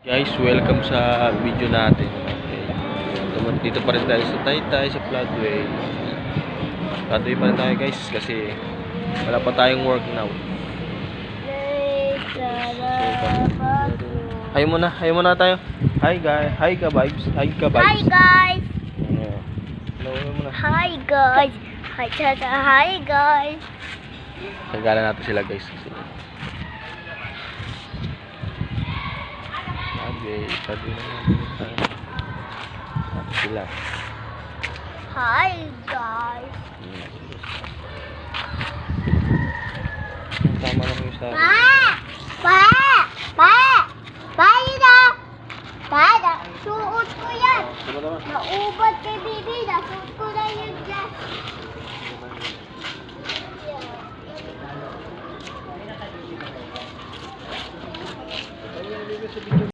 Guys, welcome sa video natin. Okay. Dito pa rin tayo sa Taytay, sa Floodway. Floodway pa rin tayo guys kasi wala pa tayong work now. Hi muna, hi muna tayo. Hi guys, hi ka vibes, hi ka Hi vibes. guys! Yeah. Hello, hello muna. Hi guys! Hi tata, hi guys! Tagalan natin sila guys. Kasi... Sige, itabi naman dito. At sila. Hi, guys. Tama lang yung sabi. Pa! Pa! Pa! Paida! Ah. Paida! Suot ko yan! Naubad kay Bibi. Nasuot ko na yung gas. Thank you.